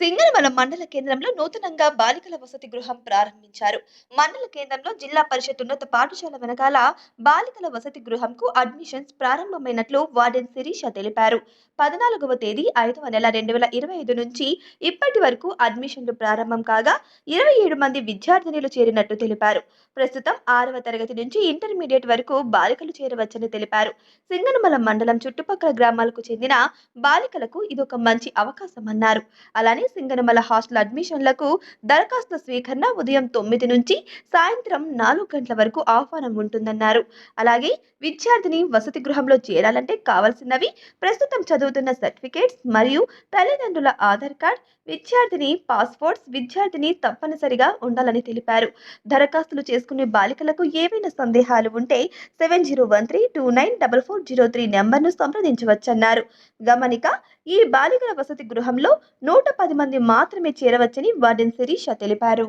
సింగనమల మండల కేంద్రంలో నూతనంగా బాలికల వసతి గృహం ప్రారంభించారు. మండల కేంద్రంలో జిల్లా పరిషత్ ఉన్నత పాఠశాల వెనకాల బాలికల వసతి గృహంకు అడ్మిషన్స్ ప్రారంభమైనట్లు వార్డెన్ శిరీష తెలిపారు. పద్నాలుగవ తేదీ ఐదవ నెల రెండు వేల ఇరవై ఐదు నుంచి ఇప్పటి వరకు అడ్మిషన్లు ప్రారంభం కాగా ఇరవై ఏడు మంది విద్యార్థినులు చేరినట్టు తెలిపారు. ప్రస్తుతం ఆరవ తరగతి నుంచి ఇంటర్మీడియట్ వరకు బాలికలు చేరవచ్చని తెలిపారు. సింగనమల మండలం చుట్టుపక్కల గ్రామాలకు చెందిన బాలికలకు ఇదొక మంచి అవకాశం అన్నారు అలానే సింగనమల హాస్టల్ అడ్మిషన్లకు దరఖాస్తు స్వీకరణ ఉదయం తొమ్మిది నుంచి సాయంత్రం నాలుగు గంటల వరకు ఆహ్వానం ఉంటుందన్నారు. అలాగే విద్యార్థిని వసతి గృహంలో చేరాలంటే కావాల్సినవి ప్రస్తుతం చదువుతున్న సర్టిఫికేట్స్ మరియు తల్లిదండ్రుల ఆధార్ కార్డ్ విద్యార్థిని పాస్పోర్ట్స్ విద్యార్థిని తప్పనిసరిగా ఉండాలని తెలిపారు. దరఖాస్తులు చేసుకునే బాలికలకు ఏవైనా సందేహాలు ఉంటే seven zero one three two nine double four zero three నెంబర్ను సంప్రదించవచ్చన్నారు. గమనిక ఈ బాలికల వసతి గృహంలో నూట పది మంది మాత్రమే చేరవచ్చని వార్డెన్ శిరీష తెలిపారు.